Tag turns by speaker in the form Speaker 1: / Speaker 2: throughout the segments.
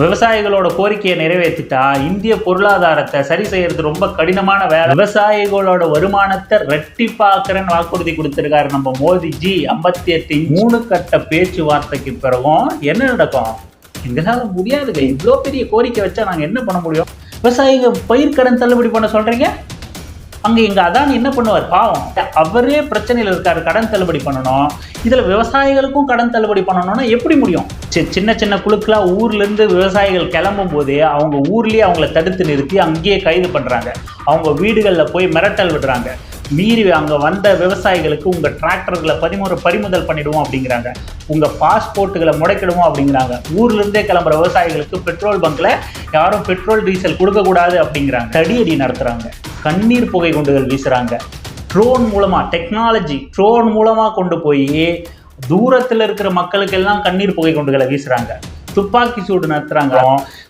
Speaker 1: விவசாயிகளோட கோரிக்கையை நிறைவேற்றிட்டா இந்திய பொருளாதாரத்தை சரி செய்யறது ரொம்ப கடினமான வேலை. விவசாயிகளோட வருமானத்தை ரெட்டிப்பாக்குறேன்னு வாக்குறுதி கொடுத்திருக்காரு நம்ம மோடிஜி ஐம்பத்தி எட்டு மூணு கட்ட பேச்சுவார்த்தைக்கு பிறகும் என்ன நடக்கும்? எங்களால் முடியாதுங்க. இவ்வளோ பெரிய கோரிக்கை வச்சா நாங்கள் என்ன பண்ண முடியும்? விவசாயிகள் பயிர்க்கடன் தள்ளுபடி பண்ண சொல்கிறீங்க அங்க எங்க அதான் என்ன பண்ணுவார்? பாவம். அவரே பிரச்சனையில் இருக்காரு கடன் தள்ளுபடி பண்ணணும். இதுல விவசாயிகளுக்கும் கடன் தள்ளுபடி பண்ணணும்னா எப்படி முடியும்? சின்ன சின்ன குழுக்களா ஊர்ல இருந்து விவசாயிகள் கிளம்பும் போதே அவங்க ஊர்லயே அவங்கள தடுத்து நிறுத்தி அங்கேயே கைது பண்றாங்க. அவங்க வீடுகளில் போய் மிரட்டல் விடுறாங்க. மீறி அங்கே வந்த விவசாயிகளுக்கு உங்கள் டிராக்டர்களை பதிமுறை பறிமுதல் பண்ணிடுவோம் அப்படிங்கிறாங்க. உங்கள் பாஸ்போர்ட்டுகளை முடக்கிடுவோம் அப்படிங்கிறாங்க. ஊர்லேருந்தே கிளம்புற விவசாயிகளுக்கு பெட்ரோல் பங்கில் யாரும் பெட்ரோல் டீசல் கொடுக்கக்கூடாது அப்படிங்கிறாங்க. தடியடி நடத்துகிறாங்க கண்ணீர் புகை குண்டுகள் வீசுகிறாங்க ட்ரோன் மூலமாக டெக்னாலஜி ட்ரோன் மூலமாக கொண்டு போய் தூரத்தில் இருக்கிற மக்களுக்கெல்லாம் கண்ணீர் புகை குண்டுகளை வீசுகிறாங்க துப்பாக்கி சூடு நடத்துகிறாங்க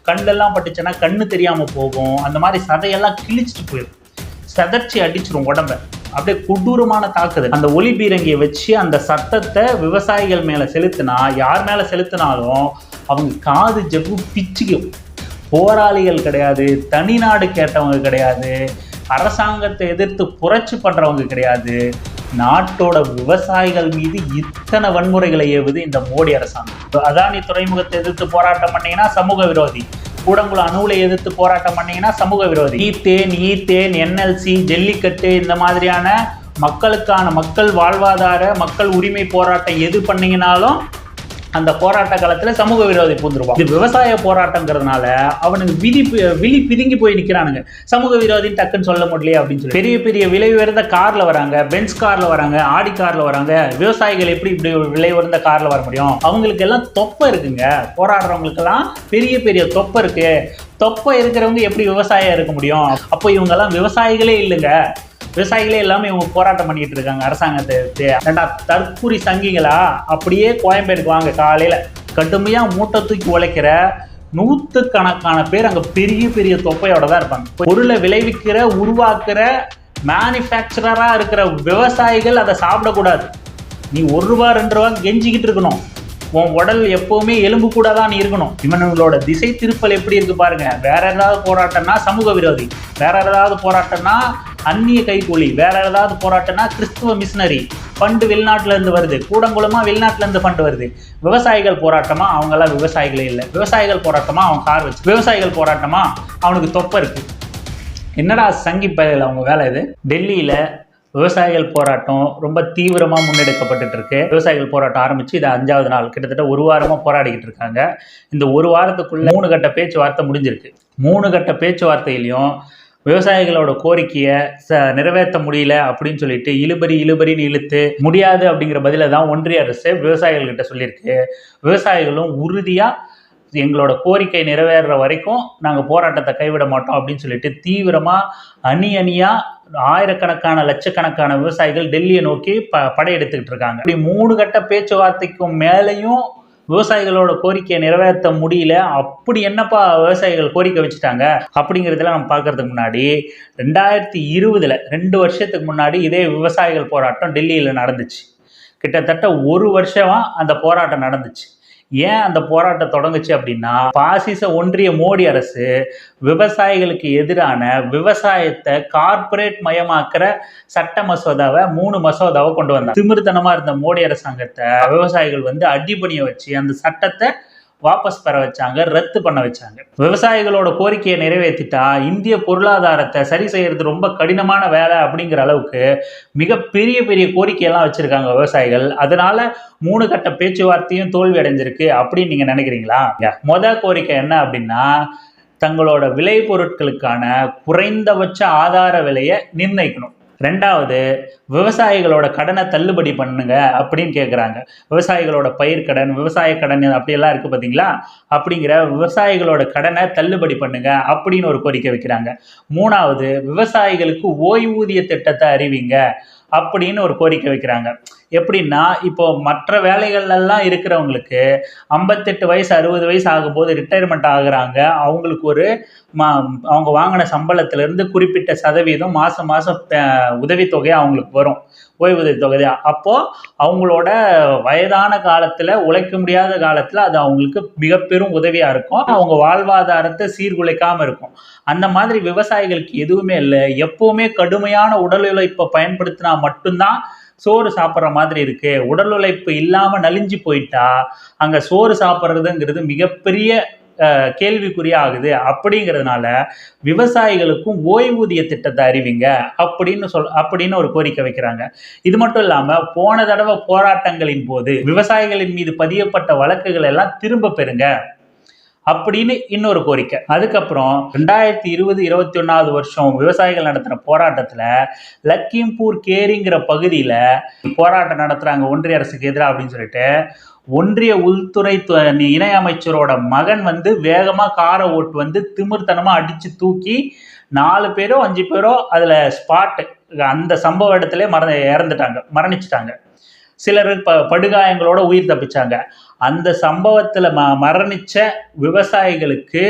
Speaker 1: கண்ணெல்லாம் பட்டுச்சுன்னா கண்ணு தெரியாமல் போகும். அந்த மாதிரி சதையெல்லாம் கிழிச்சிட்டு போயிடும். செதர்ச்சி அடிச்சிரும் உடம்ப. அப்படியே கொடூரமான தாக்குதல். அந்த ஒளி பீரங்கியை வச்சு அந்த சத்தத்தை விவசாயிகள் மேல செலுத்தினா யார் மேல செலுத்தினாலும் அவங்க காது ஜவ்வு பிச்சுக்கும். போராளிகள் கிடையாது தனிநாடு கேட்டவங்க கிடையாது அரசாங்கத்தை எதிர்த்து புரட்சி பண்றவங்க கிடையாது. நாட்டோட விவசாயிகள் மீது இத்தனை வன்முறைகளை ஏவுது இந்த மோடி அரசாங்கம். அதானி துறைமுகத்தை எதிர்த்து போராட்டம் பண்ணீங்கன்னா சமூக விரோதி. கூடங்குளம் அணுவுல எதிர்த்து போராட்டம் பண்ணீங்கன்னா சமூக விரோதி. ஈத்தேன் ஈத்தேன் என்எல்சி ஜல்லிக்கட்டு இந்த மாதிரியான மக்களுக்கான மக்கள் வாழ்வாதார மக்கள் உரிமை போராட்டம் எது பண்ணீங்கனாலும் அந்த போராட்ட காலத்துல சமூக விரோதி பூந்துருவான். இது விவசாய போராட்டங்கிறதுனால அவனுக்கு விதி பி- விழி பிதுங்கி போய் நிக்கிறானுங்க. சமூக விரோதின்னு டக்குன்னு சொல்ல முடியலையே அப்படின்னு சொல்லி. பெரிய பெரிய விலை உயர்ந்த கார்ல வராங்க பென்ஸ் கார்ல வராங்க ஆடி கார்ல வராங்க விவசாயிகள் எப்படி இப்படி விலை உயர்ந்த கார்ல வர முடியும்? அவங்களுக்கு எல்லாம் தொப்பை இருக்குங்க. போராடுறவங்களுக்கெல்லாம் பெரிய பெரிய தொப்பை இருக்கு. தொப்பை இருக்கிறவங்க எப்படி விவசாயம் இருக்க முடியும்? அப்போ இவங்கெல்லாம் விவசாயிகளே இல்லைங்க. விவசாயிகளே எல்லாமே இவங்க போராட்டம் பண்ணிட்டு இருக்காங்க அரசாங்கத்தை ஏண்டா தற்கூரி சங்கிகளா? அப்படியே கோயம்பேடுக்கு வாங்க காலையில. கடுமையா மூட்டை தூக்கி உழைக்கிற நூற்றுக்கணக்கான பேர் அங்க பெரிய பெரிய தொப்பையோட தான் இருப்பாங்க. பொருளை விளைவிக்கிற உருவாக்குற மேனுஃபேக்சரரா இருக்கிற விவசாயிகள் அதை சாப்பிடக்கூடாது. நீ ஒரு ரூபா ரெண்டு ரூபா கெஞ்சிக்கிட்டு இருக்கணும். உன் உடல் எப்பவுமே எலும்பு கூட தான் நீ இருக்கணும். இவனுங்களோட திசை திருப்பல் எப்படி இருக்கு பாருங்க. வேற ஏதாவது போராட்டம்னா சமூக விரோதி. வேற ஏதாவது போராட்டம்னா அந்நிய கைக்கூலி வேற ஏதாவது போராட்டம்னா கிறிஸ்துவ மிஷினரி ஃபண்டு வெளிநாட்டுல இருந்து வருது. கூடங்குளமா வெளிநாட்டுல இருந்து ஃபண்டு வருது. விவசாயிகள் போராட்டமா? அவங்கெல்லாம் விவசாயிகளே இல்லை. விவசாயிகள் போராட்டமா? அவன் கார் வச்சு. விவசாயிகள் போராட்டமா? அவனுக்கு தொப்பை இருக்கு. என்னடா சங்கி பயில அவங்க வேலை இது? டெல்லியில விவசாயிகள் போராட்டம் ரொம்ப தீவிரமா முன்னெடுக்கப்பட்டுட்டு இருக்கு விவசாயிகள் போராட்டம் ஆரம்பிச்சு இது அஞ்சாவது நாள். கிட்டத்தட்ட ஒரு வாரமா போராடிக்கிட்டு இருக்காங்க. இந்த ஒரு வாரத்துக்குள்ள மூணு கட்ட பேச்சுவார்த்தை முடிஞ்சிருக்கு. மூணு கட்ட பேச்சுவார்த்தையிலையும் விவசாயிகளோட கோரிக்கையை ச நிறைவேற்ற முடியல அப்படின்னு சொல்லிட்டு இழுபறி இழுபறின்னு இழுத்து முடியாது அப்படிங்கிற பதில தான் ஒன்றிய அரசு விவசாயிகள்கிட்ட சொல்லியிருக்கு. விவசாயிகளும் உறுதியாக எங்களோட கோரிக்கை நிறைவேறுற வரைக்கும் நாங்கள் போராட்டத்தை கைவிட மாட்டோம் அப்படின்னு சொல்லிட்டு தீவிரமாக அணி அணியாக ஆயிரக்கணக்கான லட்சக்கணக்கான விவசாயிகள் டெல்லியை நோக்கி ப படையெடுத்துக்கிட்டு இருக்காங்க. இப்படி மூணு கட்ட பேச்சுவார்த்தைக்கும் மேலேயும் விவசாயிகளோட கோரிக்கையை நிறைவேற்ற முடியல. அப்படி என்னப்பா விவசாயிகள் கோரிக்கை வச்சுட்டாங்க? அப்படிங்கிறதெல்லாம் நம்ம பார்க்கறதுக்கு முன்னாடி ரெண்டாயிரத்தி இருபதுல ரெண்டு வருஷத்துக்கு முன்னாடி இதே விவசாயிகள் போராட்டம் டெல்லியில் நடந்துச்சு. கிட்டத்தட்ட ஒரு வருஷமாக அந்த போராட்டம் நடந்துச்சு. ஏன் அந்த போராட்டம் தொடங்குச்சு அப்படின்னா பாசிச ஒன்றிய மோடி அரசு விவசாயிகளுக்கு எதிரான விவசாயத்தை கார்ப்பரேட் மயமாக்குற சட்ட மசோதாவை மூணு மசோதாவை கொண்டு வந்தாங்க. திமிர்த்தனமா இருந்த மோடி அரசாங்கத்தை விவசாயிகள் வந்து அடிபணிய வச்சு அந்த சட்டத்தை வாபஸ் பெற வச்சாங்க ரத்து பண்ண வச்சாங்க. விவசாயிகளோட கோரிக்கையை நிறைவேற்றிட்டா இந்திய பொருளாதாரத்தை சரி செய்யறது ரொம்ப கடினமான வேலை அப்படிங்கிற அளவுக்கு மிக பெரிய பெரிய கோரிக்கையெல்லாம் வச்சிருக்காங்க விவசாயிகள். அதனால மூணு கட்ட பேச்சுவார்த்தையும் தோல்வி அடைஞ்சிருக்கு அப்படின்னு நீங்க நினைக்கிறீங்களா? மொத கோரிக்கை என்ன அப்படின்னா தங்களோட விளை பொருட்களுக்கான குறைந்தபட்ச ஆதார விலையை நிர்ணயிக்கணும். ரெண்டாவது விவசாயிகளோட கடனை தள்ளுபடி பண்ணுங்க அப்படின்னு கேட்குறாங்க விவசாயிகளோட பயிர் கடன் விவசாய கடன் அப்படியெல்லாம் இருக்குது பார்த்தீங்களா அப்படிங்கிற விவசாயிகளோட கடனை தள்ளுபடி பண்ணுங்க அப்படின்னு ஒரு கோரிக்கை வைக்கிறாங்க. மூணாவது விவசாயிகளுக்கு ஓய்வூதிய திட்டத்தை அறிவிங்க. அப்படின்னு ஒரு கோரிக்கை வைக்கிறாங்க. எப்படின்னா இப்போ மற்ற வேலைகள்லாம் இருக்கிறவங்களுக்கு ஐம்பத்தெட்டு வயசு அறுபது வயசு ஆகும்போது ரிட்டையர்மெண்ட் ஆகுறாங்க. அவங்களுக்கு ஒரு மா அவங்க வாங்கின சம்பளத்திலேருந்து குறிப்பிட்ட சதவீதம் மாதம் மாதம் உதவித்தொகை அவங்களுக்கு வரும். ஓய்வூதிய தொகை அப்போது அவங்களோட வயதான காலத்தில் உழைக்க முடியாத காலத்தில் அது அவங்களுக்கு மிக பெரும் உதவியாக இருக்கும். அவங்க வாழ்வாதாரத்தை சீர்குலைக்காமல் இருக்கும். அந்த மாதிரி விவசாயிகளுக்கு எதுவுமே இல்லை. எப்போவுமே கடுமையான உடல் உழைப்பை பயன்படுத்தினா மட்டும்தான் சோறு சாப்பிட்ற மாதிரி இருக்கு. உடல் உழைப்பு இல்லாமல் நலிஞ்சு போயிட்டா அங்கே சோறு சாப்பிட்றதுங்கிறது மிகப்பெரிய கேள்விக்குறியாகுது ஆகுது. அப்படிங்கிறதுனால விவசாயிகளுக்கும் ஓய்வூதிய திட்டத்தை அறிவிங்க அப்படின்னு சொல் அப்படின்னு ஒரு கோரிக்கை வைக்கிறாங்க. இது மட்டும் இல்லாமல் போன தடவை போராட்டங்களின் போது விவசாயிகளின் மீது பதியப்பட்ட வழக்குகள் எல்லாம் திரும்ப பெறுங்க அப்படின்னு இன்னொரு கோரிக்கை. அதுக்கப்புறம் ரெண்டாயிரத்தி இருபது இருபத்தி ஒன்றாவது வருஷம் விவசாயிகள் நடத்தின போராட்டத்தில் லக்கிம்பூர் கேரிங்கிற பகுதியில் போராட்டம் நடத்துகிறாங்க ஒன்றிய அரசுக்கு எதிராக அப்படின்னு சொல்லிட்டு ஒன்றிய உள்துறை இணை அமைச்சரோட மகன் வந்து வேகமாக காரை ஓட்டு வந்து திமிர்த்தனமாக அடித்து தூக்கி நாலு பேரோ அஞ்சு பேரோ அதில் ஸ்பாட்டு அந்த சம்பவ இடத்துல மற இறந்துட்டாங்க மரணிச்சிட்டாங்க. சிலர் ப படுகாயங்களோட உயிர் தப்பிச்சாங்க. அந்த சம்பவத்தில் ம மரணிச்ச விவசாயிகளுக்கு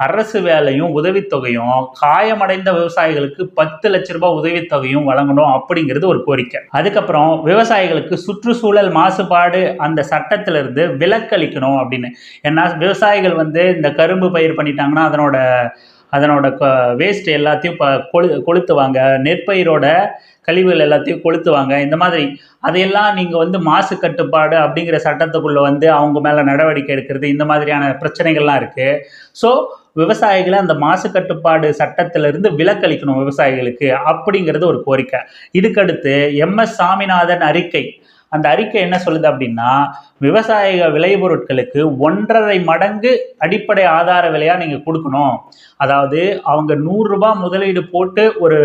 Speaker 1: அரசு வேலையும் உதவித்தொகையும் காயமடைந்த விவசாயிகளுக்கு பத்து லட்ச ரூபாய் உதவித்தொகையும் வழங்கணும் அப்படிங்கிறது ஒரு கோரிக்கை. அதுக்கப்புறம் விவசாயிகளுக்கு சுற்றுச்சூழல் மாசுபாடு அந்த சட்டத்திலிருந்து விலக்களிக்கணும் அப்படின்னு. ஏன்னா விவசாயிகள் வந்து இந்த கரும்பு பயிர் பண்ணிட்டாங்கன்னா அதனோட அதனோட வேஸ்ட் எல்லாத்தையும் ப கொழு கொளுத்துவாங்க. நெற்பயிரோட கழிவுகள் எல்லாத்தையும் கொளுத்துவாங்க. இந்த மாதிரி அதையெல்லாம் நீங்கள் வந்து மாசு கட்டுப்பாடு அப்படிங்கிற சட்டத்துக்குள்ளே வந்து அவங்க மேலே நடவடிக்கை எடுக்கிறது இந்த மாதிரியான பிரச்சனைகள்லாம் இருக்குது ஸோ விவசாயிகளை அந்த மாசு கட்டுப்பாடு சட்டத்திலிருந்து விலக்களிக்கணும் விவசாயிகளுக்கு அப்படிங்கிறது ஒரு கோரிக்கை. இதுக்கடுத்து எம்எஸ் சாமிநாதன் அறிக்கை. அந்த அறிக்கை என்ன சொல்லுது அப்படின்னா விவசாய விளைபொருட்களுக்கு ஒன்றரை மடங்கு அடிப்படை ஆதார விலையாக நீங்கள் கொடுக்கணும். அதாவது அவங்க நூறுரூபா முதலீடு போட்டு ஒரு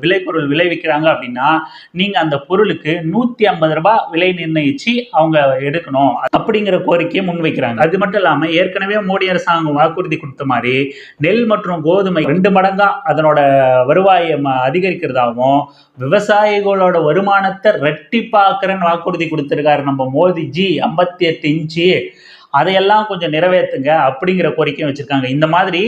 Speaker 1: விளைபொருள் விளைவிக்கிறாங்க அப்படின்னா நீங்கள் அந்த பொருளுக்கு நூற்றி ஐம்பது ரூபாய் விலை நிர்ணயித்து அவங்க எடுக்கணும். அப்படிங்கிற கோரிக்கையை முன்வைக்கிறாங்க. அது மட்டும் இல்லாமல் ஏற்கனவே மோடி அரசாங்கம் வாக்குறுதி கொடுத்த மாதிரி நெல் மற்றும் கோதுமை ரெண்டு மடங்காக அதனோட வருவாயை ம- அதிகரிக்கிறதாகவும் விவசாயிகளோட வருமானத்தை ரெட்டிப்பாக்குறேன்னு வாக்குறுதி கொடுத்துருக்காரு நம்ம மோதிஜி ஐம்பத்தி எட்டு இன்ச்சு. அதையெல்லாம் கொஞ்சம் நிறைவேற்றுங்க அப்படிங்கிற கோரிக்கையும் வச்சுருக்காங்க. இந்த மாதிரி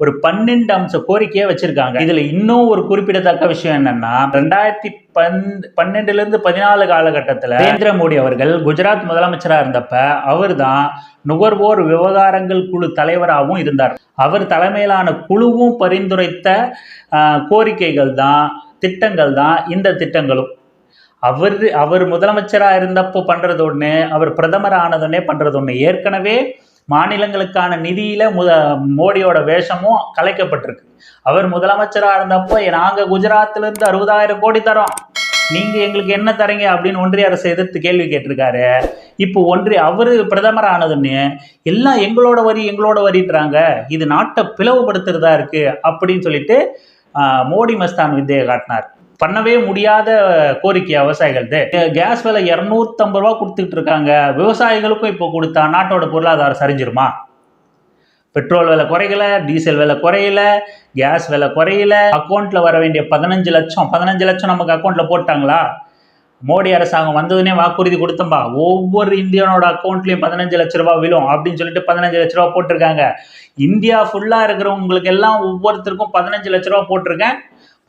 Speaker 1: ஒரு பன்னெண்டு அம்ச கோரிக்கையை வச்சிருக்காங்க. இதுல இன்னும் ஒரு குறிப்பிடத்தக்க விஷயம் என்னன்னா ரெண்டாயிரத்தி பன் பன்னெண்டுலேருந்து பதினாலு காலகட்டத்தில் நரேந்திர மோடி அவர்கள் குஜராத் முதலமைச்சராக இருந்தப்ப அவர் தான் நுகர்வோர் விவகாரங்கள் குழு தலைவராகவும் இருந்தார். அவர் தலைமையிலான குழுவும் பரிந்துரைத்த ஆஹ், கோரிக்கைகள் தான் திட்டங்கள் தான் இந்த திட்டங்களும். அவர் அவர் முதலமைச்சராக இருந்தப்போ பண்ணுறது ஒன்று அவர் பிரதமர் ஆனதுன்னே பண்ணுறது ஒன்று ஏற்கனவே மாநிலங்களுக்கான நிதியில முத மோடியோட வேஷமும் கலைக்கப்பட்டிருக்கு. அவர் முதலமைச்சராக இருந்தப்போ நாங்கள் குஜராத்லேருந்து அறுபதாயிரம் கோடி தரோம். நீங்கள் எங்களுக்கு என்ன தரீங்க? அப்படின்னு ஒன்றிய அரசை எதிர்த்து கேள்வி கேட்டிருக்காரு. இப்போ ஒன்றிய அவர் பிரதமர் ஆனதுன்னு எல்லாம் எங்களோட வரி எங்களோட வரின்றாங்க. இது நாட்டை பிளவுபடுத்துறதா இருக்கு. அப்படின்னு சொல்லிட்டு மோடி மஸ்தான் வித்தையை காட்டினார். பண்ணவே முடியாத கோரிக்கை விவசாயிகள்து. கேஸ் விலை இரநூத்தம்பது ரூபா கொடுத்துட்டு இருக்காங்க விவசாயிகளுக்கும் இப்போ கொடுத்தா நாட்டோட பொருளாதாரம் சரிஞ்சிருமா? பெட்ரோல் விலை குறையல டீசல் விலை குறையல கேஸ் விலை குறையல. அக்கௌண்ட்டில் வர வேண்டிய பதினஞ்சு லட்சம் பதினஞ்சு லட்சம் நமக்கு அக்கௌண்ட்டில் போட்டாங்களா? மோடி அரசாங்கம் வந்ததுனே வாக்குறுதி கொடுத்தம்பா. ஒவ்வொரு இந்தியனோட அக்கௌண்ட்லேயும் பதினஞ்சு லட்ச ரூபா விழும் அப்படின்னு சொல்லிட்டு பதினஞ்சு லட்ச ரூபா போட்டிருக்காங்க. இந்தியா ஃபுல்லாக இருக்கிறவங்களுக்கு எல்லாம் ஒவ்வொருத்தருக்கும் பதினஞ்சு லட்ச ரூபா போட்டிருக்கேன்.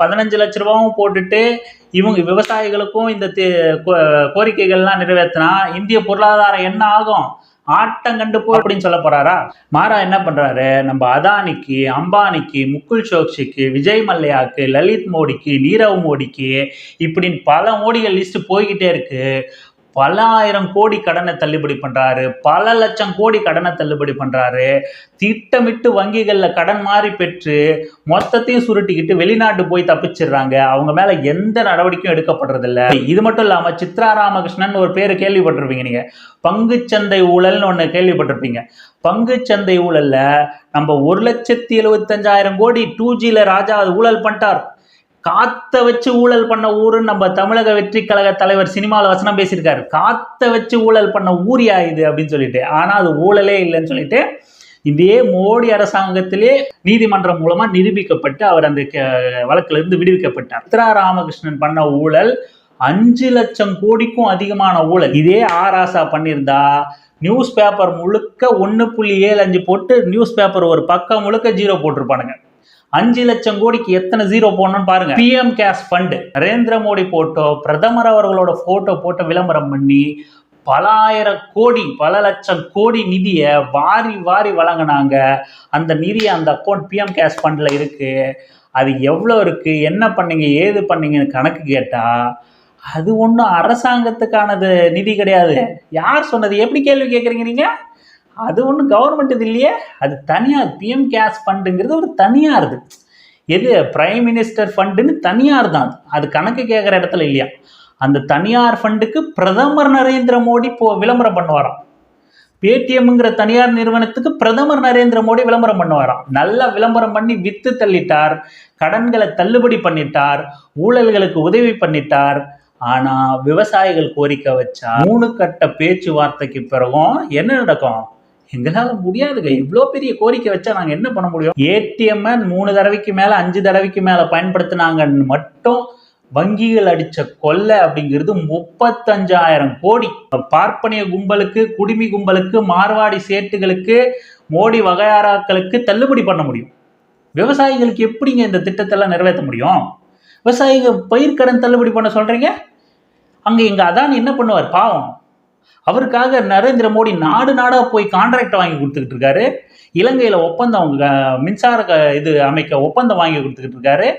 Speaker 1: பதினஞ்சு லட்ச ரூபாவும் போட்டுட்டு இவங்க விவசாயிகளுக்கும் இந்த கோ- கோரிக்கைகள்லாம் நிறைவேற்றினா இந்திய பொருளாதாரம் என்ன ஆகும்? ஆட்டம் கண்டு போ அப்படின்னு சொல்ல போறாரா? மாறா என்ன பண்றாரு? நம்ம அதானிக்கு அம்பானிக்கு முகுல் சோக்ஷிக்கு விஜய் மல்லையாக்கு லலித் மோடிக்கு நீரவ் மோடிக்கு இப்படின்னு பல மோடிகள் லிஸ்ட் போய்கிட்டே இருக்கு. பல ஆயிரம் கோடி கடனை தள்ளுபடி பண்ணுறாரு பல லட்சம் கோடி கடனை தள்ளுபடி பண்ணுறாரு திட்டமிட்டு வங்கிகளில் கடன் மாறி பெற்று மொத்தத்தையும் சுருட்டிக்கிட்டு வெளிநாட்டு போய் தப்பிச்சிடுறாங்க. அவங்க மேலே எந்த நடவடிக்கையும் எடுக்கப்படுறதில்ல. இது மட்டும் இல்லாமல் சித்ரா ராமகிருஷ்ணன் ஒரு பேர் கேள்விப்பட்டிருப்பீங்க நீங்கள் பங்குச்சந்தை ஊழல்னு ஒன்று கேள்விப்பட்டிருப்பீங்க. பங்குச்சந்தை ஊழலில் நம்ம ஒரு லட்சத்தி எழுபத்தஞ்சாயிரம் கோடி டூ ஜியில் ராஜா அது ஊழல் பண்ணிட்டார். காத்த வச்சு ஊழல் பண்ண ஊருன்னு நம்ம தமிழக வெற்றி கழக தலைவர் சினிமாவில் வசனம் பேசியிருக்காரு. காத்த வச்சு ஊழல் பண்ண ஊரியா இது அப்படின்னு சொல்லிட்டு. ஆனால் அது ஊழலே இல்லைன்னு சொல்லிட்டு இதே மோடி அரசாங்கத்திலே நீதிமன்றம் மூலமா நிரூபிக்கப்பட்டு அவர் அந்த க- வழக்குல இருந்து விடுவிக்கப்பட்டார். சித்ரா ராமகிருஷ்ணன் பண்ண ஊழல் அஞ்சு லட்சம் கோடிக்கும் அதிகமான ஊழல். இதே ஆராசா பண்ணியிருந்தா நியூஸ் பேப்பர் முழுக்க ஒன்று புள்ளி ஏழு அஞ்சு போட்டு நியூஸ் பேப்பர் ஒரு பக்கம் முழுக்க ஜீரோ போட்டிருப்பானுங்க. அஞ்சு லட்சம் கோடிக்கு எத்தனை ஜீரோ போடணும்னு பாருங்க. PM cash fund Narendra Modi photo பிரதமர் அவர்களோட போட்டோ போட்டு விளம்பரம் பண்ணி பல ஆயிரம் கோடி பல லட்சம் கோடி நிதியை வாரி வாரி வழங்கினாங்க. அந்த நிதி அந்த அக்கௌண்ட் பிஎம் கேஷ் ஃபண்டில் இருக்குது அது எவ்வளோ இருக்குது என்ன பண்ணீங்க? ஏது பண்ணீங்கன்னு கணக்கு கேட்டால் அது ஒன்றும் அரசாங்கத்துக்கானது நிதி கிடையாது. யார் சொன்னது? எப்படி கேள்வி கேட்குறீங்க நீங்கள் அது ஒன்றும் கவர்மெண்ட் இது இல்லையே? அது தனியார் பிஎம் கேஷ் ஃபண்டுங்கிறது ஒரு தனியார் இது எது? பிரைம் மினிஸ்டர் ஃபண்டுன்னு தனியார் தான் அது. கணக்கு கேட்குற இடத்துல இல்லையா? அந்த தனியார் ஃபண்டுக்கு பிரதமர் நரேந்திர மோடி போ விளம்பரம் பண்ணுவாராம். பேடிஎம்ங்கிற தனியார் நிறுவனத்துக்கு பிரதமர் நரேந்திர மோடி விளம்பரம் பண்ணுவாராம். நல்லா விளம்பரம் பண்ணி வித்து தள்ளிட்டார் கடன்களை தள்ளுபடி பண்ணிட்டார் ஊழல்களுக்கு உதவி பண்ணிட்டார். ஆனா விவசாயிகள் கோரிக்கை வச்சா மூணு கட்ட பேச்சுவார்த்தைக்கு பிறகும் என்ன நடக்கும்? எங்களால் முடியாதுங்க. இவ்வளோ பெரிய கோரிக்கை வச்சா நாங்கள் என்ன பண்ண முடியும்? ஏடிஎம்மை மூணு தடவைக்கு மேலே அஞ்சு தடவைக்கு மேலே பயன்படுத்தினாங்கன்னு மட்டும் வங்கிகள் அடித்த கொள்ளை அப்படிங்கிறது முப்பத்தஞ்சாயிரம் கோடி. பார்ப்பனிய கும்பலுக்கு குடிமி கும்பலுக்கு மார்வாடி சேட்டுகளுக்கு மோடி வகையாராக்களுக்கு தள்ளுபடி பண்ண முடியும். விவசாயிகளுக்கு எப்படிங்க இந்த திட்டத்தெல்லாம் நிறைவேற்ற முடியும்? விவசாயிகள் பயிர்க்கடன் தள்ளுபடி பண்ண சொல்கிறீங்க அங்கே எங்கள் அதான் என்ன பண்ணுவார்? பாவம். அவருக்காக நரேந்திர மோடி நாடு நாடா போய் கான்ட்ராக்ட் வாங்கி கொடுத்துக்கிட்டு இருக்காரு. இலங்கையில ஒப்பந்தம் அவங்க மின்சார க- இது அமைக்க ஒப்பந்தம் வாங்கி கொடுத்துக்கிட்டு இருக்காரு.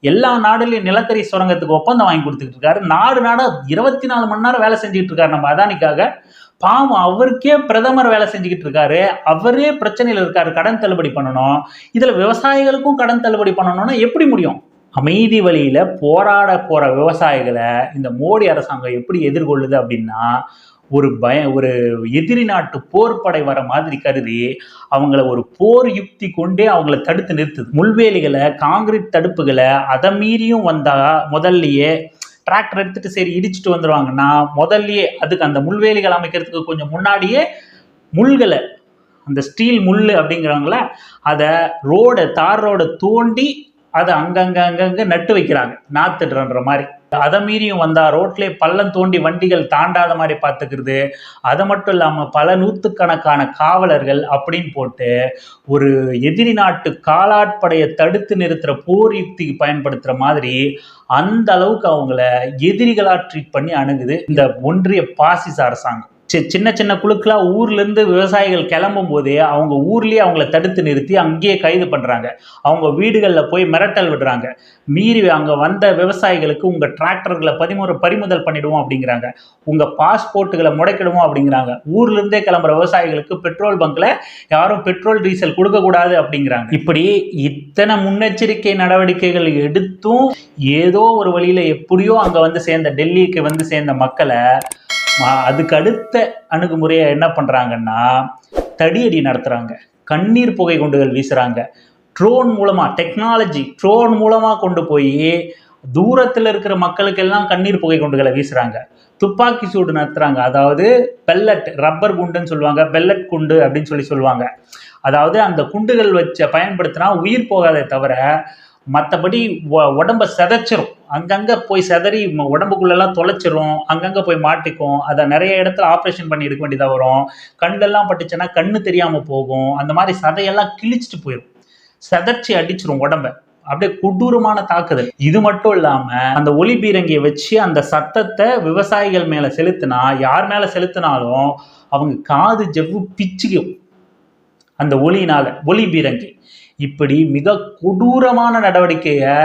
Speaker 1: எல்லா நாடுலையும் நிலக்கரி சுரங்கத்துக்கு ஒப்பந்தம் வாங்கி கொடுத்துக்கிட்டு இருக்காரு. நாடு நாடா இருபத்தி நாலு மணி நேரம் வேலை செஞ்சுக்கிட்டு இருக்காரு நம்ம அதானிக்காக. பாவம் அவருக்கே பிரதமர் வேலை செஞ்சுக்கிட்டு இருக்காரு. அவரே பிரச்சனையில் இருக்காரு. கடன் தள்ளுபடி பண்ணணும். இதுல விவசாயிகளுக்கும் கடன் தள்ளுபடி பண்ணணும்னா எப்படி முடியும்? அமைதி வழியில போராட போற விவசாயிகளை இந்த மோடி அரசாங்கம் எப்படி எதிர்கொள்ளுது அப்படின்னா ஒரு பய ஒரு எதிரி நாட்டு போர்படை வர மாதிரி கருதி அவங்கள ஒரு போர் யுக்தி கொண்டே அவங்கள தடுத்து நிறுத்துது. முள்வேலிகளை காங்கிரீட் தடுப்புகளை அதை மீறியும் வந்தா முதல்லயே டிராக்டர் எடுத்துட்டு சரி இடிச்சிட்டு வந்துருவாங்கன்னா முதல்லயே அதுக்கு அந்த முள்வேலிகள் அமைக்கிறதுக்கு கொஞ்சம் முன்னாடியே முள்களை அந்த ஸ்டீல் முள் அப்படிங்கிறவங்கள அதை ரோடை தார் ரோடை தோண்டி அதை அங்கங்க அங்கங்க நட்டு வைக்கிறாங்க. நாத்துடுறன்ற மாதிரி. அதை மீறியும் வந்தால் ரோட்லேயே பள்ளம் தோண்டி வண்டிகள் தாண்டாத மாதிரி பார்த்துக்கிறது. அது மட்டும் இல்லாமல் பல நூற்றுக்கணக்கான காவலர்கள் அப்படின்னு போட்டு ஒரு எதிரி நாட்டு காலாட்படையை தடுத்து நிறுத்துகிற போர் யுக்திக்கு பயன்படுத்துகிற மாதிரி அந்த அளவுக்கு அவங்கள எதிரிகளாக ட்ரீட் பண்ணி அணுகுது இந்த ஒன்றிய பாசிச அரசாங்கம். சின்ன சின்ன குழுக்களாக ஊர்லேருந்து விவசாயிகள் கிளம்பும் போதே அவங்க ஊர்லேயே அவங்கள தடுத்து நிறுத்தி அங்கேயே கைது பண்ணுறாங்க அவங்க வீடுகளில் போய் மிரட்டல் விடுறாங்க. மீறி அங்கே வந்த விவசாயிகளுக்கு உங்கள் டிராக்டர்களை பதிமுறை பறிமுதல் பண்ணிடுவோம் அப்படிங்கிறாங்க. உங்கள் பாஸ்போர்ட்டுகளை முடக்கிடுவோம் அப்படிங்கிறாங்க. ஊர்லேருந்தே கிளம்புற விவசாயிகளுக்கு பெட்ரோல் பங்கில் யாரும் பெட்ரோல் டீசல் கொடுக்கக்கூடாது அப்படிங்கிறாங்க. இப்படி இத்தனை முன்னெச்சரிக்கை நடவடிக்கைகள் எடுத்தும் ஏதோ ஒரு வழியில் எப்படியோ அங்கே வந்து சேர்ந்த டெல்லிக்கு வந்து சேர்ந்த மக்களை அதுக்கு அடுத்த அணுகுமுறையை என்ன பண்ணுறாங்கன்னா தடியடி நடத்துகிறாங்க கண்ணீர் புகை குண்டுகள் வீசுகிறாங்க ட்ரோன் மூலமாக டெக்னாலஜி ட்ரோன் மூலமாக கொண்டு போய் தூரத்தில் இருக்கிற மக்களுக்கெல்லாம் கண்ணீர் புகை குண்டுகளை வீசுகிறாங்க துப்பாக்கி சூடு நடத்துகிறாங்க அதாவது பெல்லட் ரப்பர் குண்டுன்னு சொல்லுவாங்க. பெல்லட் குண்டு அப்படின்னு சொல்லி சொல்லுவாங்க. அதாவது அந்த குண்டுகள் வச்ச பயன்படுத்தினா உயிர் போகாதே தவிர மற்றபடி உடம்ப செதைச்சிரும். அங்கங்கே போய் செதறி உடம்புக்குள்ளெல்லாம் தொலைச்சிரும். அங்கங்கே போய் மாட்டிக்கும். அதை நிறைய இடத்துல ஆப்ரேஷன் பண்ணி எடுக்க வேண்டியதாக வரும். கண்ணெல்லாம் பட்டுச்சுன்னா கண்ணு தெரியாமல் போகும். அந்த மாதிரி சதையெல்லாம் கிழிச்சிட்டு போயிடும் செதர்ச்சி அடிச்சிரும் உடம்ப. அப்படியே கொடூரமான தாக்குதல். இது மட்டும் இல்லாம அந்த ஒளி பீரங்கியை வச்சு அந்த சத்தத்தை விவசாயிகள் மேல செலுத்தினா யார் மேல செலுத்தினாலும் அவங்க காது ஜவ்வு பிச்சுக்கும். அந்த ஒளியினால ஒளி பீரங்கி. இப்படி மிக கொடூரமான நடவடிக்கையை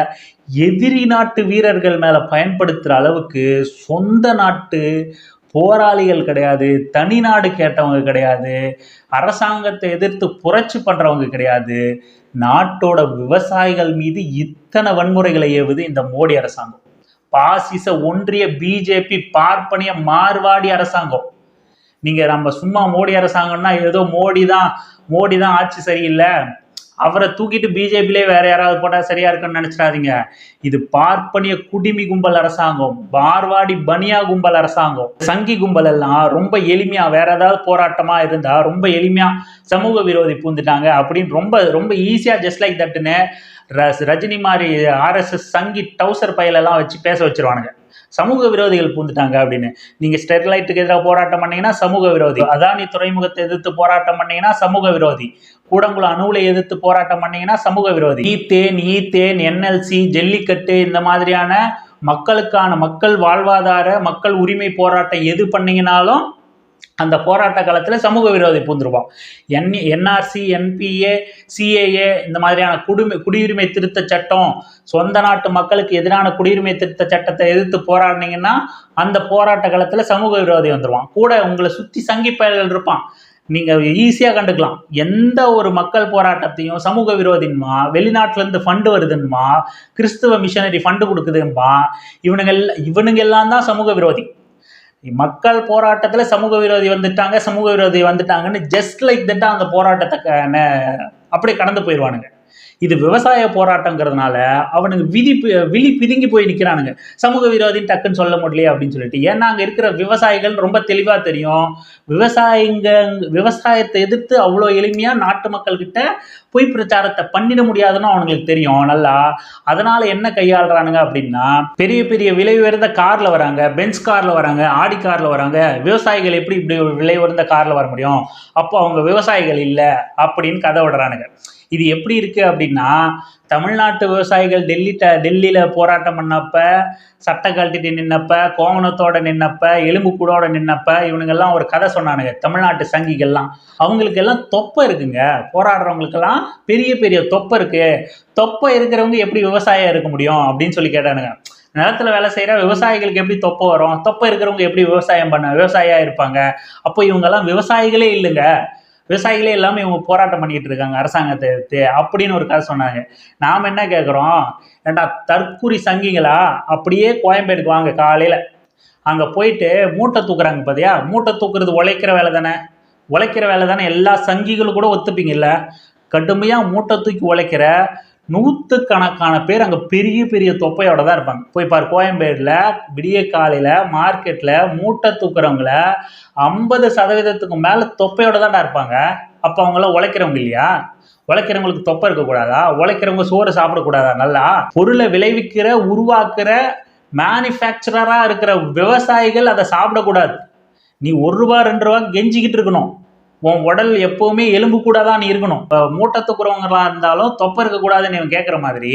Speaker 1: எதிரி நாட்டு வீரர்கள் மேலே பயன்படுத்துகிற அளவுக்கு சொந்த நாட்டு போராளிகள் கிடையாது தனி நாடு கேட்டவங்க கிடையாது அரசாங்கத்தை எதிர்த்து புரட்சி பண்ணுறவங்க கிடையாது. நாட்டோட விவசாயிகள் மீது இத்தனை வன்முறைகளை ஏவுது இந்த மோடி அரசாங்கம். பாசிச ஒன்றிய பிஜேபி பார்ப்பனிய மார்வாடி அரசாங்கம். நீங்கள் நம்ம சும்மா மோடி அரசாங்கம்னா ஏதோ மோடி தான் மோடி தான் ஆட்சி சரியில்லை. அவரை தூக்கிட்டு பிஜேபிலே வேற யாராவது போட்டால் சரியா இருக்குன்னு நினைச்சிடாதீங்க. இது பார்ப்பனிய குடிமி கும்பல் அரசாங்கம் பார்வாடி பனியா கும்பல் அரசாங்கம் சங்கி கும்பல் எல்லாம் ரொம்ப எளிமையா வேற ஏதாவது போராட்டமா இருந்தா ரொம்ப எளிமையா சமூக விரோதி பூந்துட்டாங்க அப்படின்னு ரொம்ப ரொம்ப ஈஸியா ஜஸ்ட் லைக் தட்டுன்னு ரஜினி மாதிரி ஆர்எஸ்எஸ் சங்கி டவுசர் பயலெல்லாம் வச்சு பேச வச்சிருவானுங்க. சமூக விரோதிகள் பூந்துட்டாங்க அப்படின்னு. நீங்க ஸ்டெர்லைட்டுக்கு எதிராக போராட்டம் பண்ணீங்கன்னா சமூக விரோதி. அதானி துறைமுகத்தை எதிர்த்து போராட்டம் பண்ணீங்கன்னா சமூக விரோதி. கூடங்குளம் அணுவுலை எதிர்த்து போராட்டம் பண்ணீங்கன்னா சமூக விரோதி. ஈத்தேன் ஈத்தேன் என்எல்சி ஜல்லிக்கட்டு இந்த மாதிரியான மக்களுக்கான மக்கள் வாழ்வாதார மக்கள் உரிமை போராட்டம் எது பண்ணீங்கனாலும் அந்த போராட்ட காலத்தில் சமூக விரோதி பூந்துருவான். என் என்ஆர்சி என்பிஏ சிஏஏ இந்த மாதிரியான குடிமை குடியுரிமை திருத்த சட்டம் சொந்த நாட்டு மக்களுக்கு எதிரான குடியுரிமை திருத்த சட்டத்தை எதிர்த்து போராடினீங்கன்னா அந்த போராட்ட காலத்தில் சமூக விரோதி வந்துடுவான் கூட உங்களை சுற்றி சங்கி பயல்கள் இருப்பான். நீங்கள் ஈஸியாக கண்டுக்கலாம். எந்த ஒரு மக்கள் போராட்டத்தையும் சமூக விரோதின்மா வெளிநாட்டிலேருந்து ஃபண்டு வருதுன்மா கிறிஸ்துவ மிஷனரி ஃபண்டு கொடுக்குதுன்பா இவனுங்க இவனுங்க எல்லாம் தான் சமூக விரோதி. மக்கள் போராட்டத்தில் சமூக விரோதி வந்துட்டாங்க சமூக விரோதி வந்துட்டாங்கன்னு ஜஸ்ட் லைக் தட்டா அந்த போராட்டத்தை அப்படியே கடந்து போயிடுவானுங்க இது விவசாய போராட்டங்கிறதுனால அவனுங்க விதி பி- விழி பிதுங்கி போய் நிற்கிறானுங்க சமூக விரோதின்னு டக்குன்னு சொல்ல முடியலையே அப்படின்னு சொல்லிட்டு. ஏன்னா அங்கே இருக்கிற விவசாயிகள் ரொம்ப தெளிவாக தெரியும். விவசாயிங்க விவசாயத்தை எதிர்த்து அவ்வளோ எளிமையாக நாட்டு மக்கள்கிட்ட பொய் பிரச்சாரத்தை பண்ணிட முடியாதுன்னு அவனுங்களுக்கு தெரியும். நல்லா அதனால என்ன கையாளுறானுங்க அப்படின்னா பெரிய பெரிய விலை உயர்ந்த கார்ல வராங்க பென்ஸ் கார்ல வராங்க ஆடி கார்ல வராங்க. விவசாயிகள் எப்படி இப்படி விலை உயர்ந்த கார்ல வர முடியும்? அப்போ அவங்க விவசாயிகள் இல்லை அப்படின்னு கதை விடுறானுங்க. இது எப்படி இருக்கு அப்படின்னா தமிழ்நாட்டு விவசாயிகள் டெல்லி ட டெல்லியில் போராட்டம் பண்ணப்ப சட்டை கழட்டிட்டு நின்னப்ப கோவணத்தோட நின்னப்ப எலும்புக்கூடோட நின்னப்ப இவனுங்கெல்லாம் ஒரு கதை சொன்னானுங்க தமிழ்நாட்டு சங்கிகள்லாம். அவங்களுக்கெல்லாம் தொப்பை இருக்குங்க. போராடுறவங்களுக்கெல்லாம் பெரிய பெரிய தொப்பை இருக்கு. தொப்பை இருக்கிறவங்க எப்படி விவசாயம் இருக்க முடியும் அப்படின்னு சொல்லி கேட்டானுங்க. நிலத்துல வேலை செய்கிற விவசாயிகளுக்கு எப்படி தொப்பை வரும்? தொப்பை இருக்கிறவங்க எப்படி விவசாயம் பண்ண விவசாயியாக இருப்பாங்க? அப்போ இவங்கெல்லாம் விவசாயிகளே இல்லைங்க. விவசாயிகளே எல்லாமே இவங்க போராட்டம் பண்ணிட்டு இருக்காங்க அரசாங்கத்தை அப்படின்னு ஒரு கதை சொன்னாங்க. நாம் என்ன கேட்குறோம் ஏண்டா தற்குறி சங்கிங்களா அப்படியே கோயம்பேடுக்கு வாங்க காலையில். அங்கே போயிட்டு மூட்டை தூக்குறாங்க பார்த்தியா மூட்டை தூக்குறது உழைக்கிற வேலை தானே. உழைக்கிற வேலை தானே. எல்லா சங்கிகளும் கூட ஒத்துப்பீங்கல்ல. கடுமையாக மூட்டை தூக்கி உழைக்கிற நூற்றுக்கணக்கான பேர் அங்கே பெரிய பெரிய தொப்பையோட தான் இருப்பாங்க. போய் பார் கோயம்பேடில் விடிய காலையில் மார்க்கெட்டில் மூட்டை தூக்குறவங்கள ஐம்பது சதவீதத்துக்கு மேலே தொப்பையோட தான்டா இருப்பாங்க. அப்போ அவங்களாம் உழைக்கிறவங்க இல்லையா? உழைக்கிறவங்களுக்கு தொப்பை இருக்கக்கூடாதா உழைக்கிறவங்க சோறு சாப்பிடக்கூடாதா நல்லா பொருளை விளைவிக்கிற உருவாக்குற மேனுஃபேக்சரராக இருக்கிற விவசாயிகள் அதை சாப்பிடக்கூடாது. நீ ஒரு ரூபா ரெண்டு ரூபா கெஞ்சிக்கிட்டு இருக்கணும். உன் உடல் எப்பவுமே எலும்பு கூட தான் நீ இருக்கணும். இப்போ மூட்டை தூக்குறவங்களா இருந்தாலும் தொப்பை இருக்கக்கூடாதுன்னு இவன் கேட்குற மாதிரி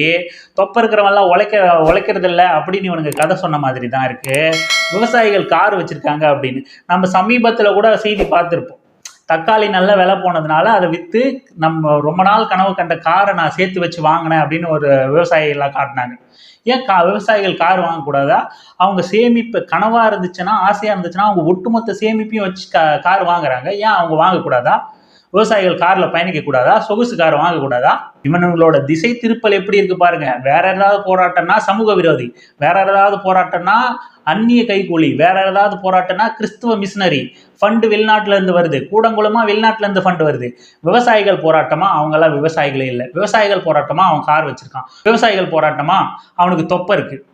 Speaker 1: தொப்பை இருக்கிறவங்களாம் உழைக்க உழைக்கிறது இல்லை அப்படின்னு இவனுக்கு கதை சொன்ன மாதிரி தான் இருக்கு. விவசாயிகள் கார் வச்சிருக்காங்க அப்படின்னு. நம்ம சமீபத்தில் கூட செய்தி பார்த்துருப்போம். தக்காளி நல்ல விலை போனதுனால அதை விற்று நம்ம ரொம்ப நாள் கனவு கண்ட காரை நான் சேர்த்து வச்சு வாங்கினேன் அப்படின்னு ஒரு விவசாயிகள்லாம் காட்டினாங்க. ஏன் கா விவசாயிகள் கார் வாங்கக்கூடாதா? அவங்க சேமிப்பு கனவாக இருந்துச்சுன்னா ஆசையாக இருந்துச்சுன்னா அவங்க ஒட்டுமொத்த சேமிப்பையும் வச்சு கா கார் வாங்குறாங்க. ஏன் அவங்க வாங்கக்கூடாதா? விவசாயிகள் காரில் பயணிக்கக்கூடாதா சொகுசு கார் வாங்கக்கூடாதா இவனுங்களோட திசை திருப்பல் எப்படி இருக்கு பாருங்க. வேற ஏதாவது போராட்டம்னா சமூக விரோதி. வேற ஏதாவது போராட்டம்னா அந்நிய கைக்கூலி வேற ஏதாவது போராட்டம்னா கிறிஸ்துவ மிஷினரி. ஃபண்டு வெளிநாட்டுல இருந்து வருது. கூடங்குளமா வெளிநாட்டுல இருந்து ஃபண்டு வருது. விவசாயிகள் போராட்டமா? அவங்கெல்லாம் விவசாயிகளே இல்லை. விவசாயிகள் போராட்டமா? அவன் கார் வச்சிருக்கான். விவசாயிகள் போராட்டமா? அவனுக்கு தொப்பை இருக்கு.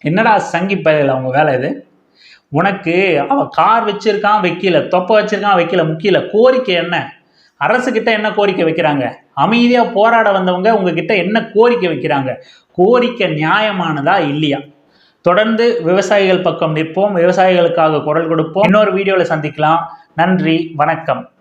Speaker 1: என்னடா சங்கி பயல் அவங்க வேலை இது? உனக்கு அவன் கார் வச்சிருக்கான் வைக்கல. தொப்பை வச்சிருக்கான் வைக்கல. முக்கியல கோரிக்கை என்ன? அரசுகிட்ட என்ன கோரிக்கை வைக்கிறாங்க? அமைதியாக போராட வந்தவங்க உங்ககிட்ட என்ன கோரிக்கை வைக்கிறாங்க? கோரிக்கை நியாயமானதா இல்லையா? தொடர்ந்து விவசாயிகள் பக்கம் நிற்போம். விவசாயிகளுக்காக குரல் கொடுப்போம். இன்னொரு வீடியோவில் சந்திக்கலாம். நன்றி. வணக்கம்.